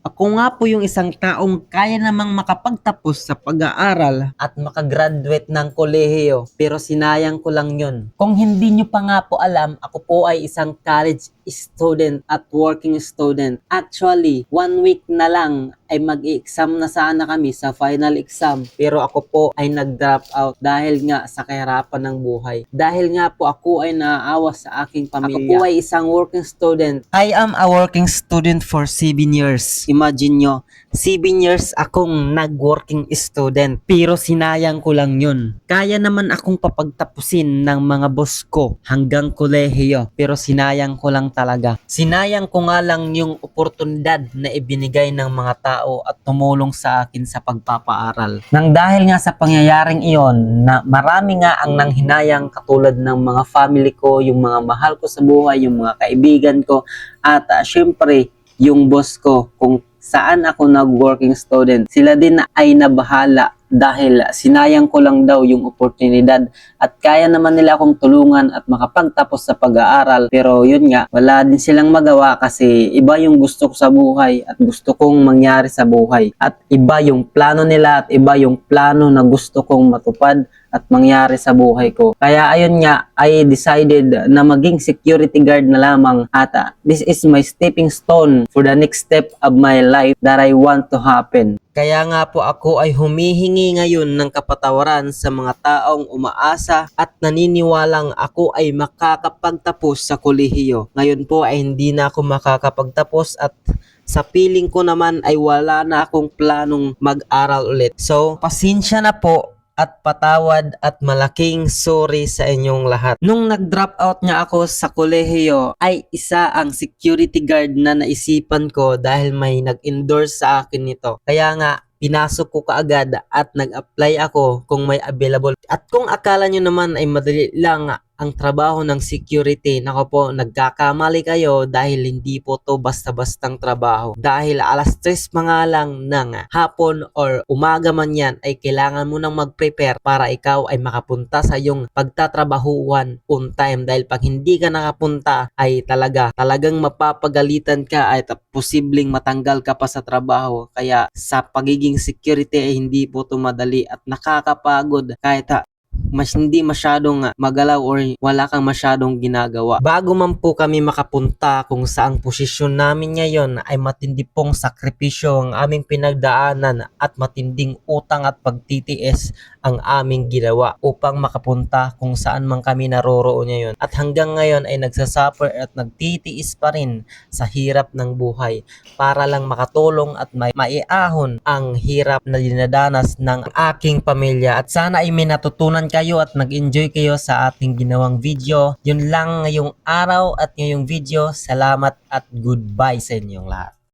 Ako nga po yung isang taong kaya namang makapagtapos sa pag-aaral at makagraduate ng kolehiyo pero sinayang ko lang yun. Kung hindi nyo pa nga po alam, ako po ay isang college student at working student. Actually, one week na lang ay mag-exam na sana kami sa final exam. Pero ako po ay nag-drop out dahil nga sa kahirapan ng buhay. Dahil nga po ako ay naaawa sa aking pamilya. Ako po ay isang working student. I am a working student for 7 years. Imagine nyo, 7 years akong nag-working student. Pero sinayang ko lang yun. Kaya naman akong papagtapusin ng mga boss ko hanggang kolehiyo. Pero sinayang ko lang talaga. Sinayang ko nga lang yung oportunidad na ibinigay ng mga tao at tumulong sa akin sa pagpapaaral. Nang dahil nga sa pangyayaring iyon na marami nga ang nanghinayang katulad ng mga family ko, yung mga mahal ko sa buhay, yung mga kaibigan ko at uh, syempre yung boss ko kung saan ako nag-working student. Sila din ay nabahala dahil sinayang ko lang daw yung oportunidad at kaya naman nila akong tulungan at makapagtapos sa pag-aaral pero yun nga wala din silang magawa kasi iba yung gusto ko sa buhay at gusto kong mangyari sa buhay at iba yung plano nila at iba yung plano na gusto kong matupad at mangyari sa buhay ko. Kaya ayun nga, I decided na maging security guard na lamang at uh, this is my stepping stone for the next step of my life that I want to happen. Kaya nga po ako ay humihingi ngayon ng kapatawaran sa mga taong umaasa at naniniwalang ako ay makakapagtapos sa kolehiyo. Ngayon po ay hindi na ako makakapagtapos at sa piling ko naman ay wala na akong planong mag-aral ulit. So, pasensya na po at patawad at malaking sorry sa inyong lahat. Nung nag-drop out nga ako sa kolehiyo ay isa ang security guard na naisipan ko dahil may nag-endorse sa akin nito. Kaya nga pinasok ko kaagad at nag-apply ako kung may available. At kung akala nyo naman ay madali lang ang trabaho ng security, nako po, nagkakamali kayo dahil hindi po to basta-bastang trabaho. Dahil alas 3 pa nga lang ng hapon or umaga man yan ay kailangan mo nang mag-prepare para ikaw ay makapunta sa iyong pagtatrabahuan on time. Dahil pag hindi ka nakapunta ay talaga, talagang mapapagalitan ka at posibleng matanggal ka pa sa trabaho. Kaya sa pagiging security ay hindi po to madali at nakakapagod kahit ah, mas hindi masyadong magalaw or wala kang masyadong ginagawa. Bago man po kami makapunta kung saang posisyon namin ngayon ay matindi pong sakripisyo ang aming pinagdaanan at matinding utang at pagtitiis ang aming ginawa upang makapunta kung saan man kami naroroon ngayon. At hanggang ngayon ay nagsasuffer at nagtitiis pa rin sa hirap ng buhay para lang makatulong at may maiahon ang hirap na dinadanas ng aking pamilya. At sana ay may natutunan kayo at nag-enjoy kayo sa ating ginawang video. Yun lang ngayong araw at ngayong video. Salamat at goodbye sa inyong lahat.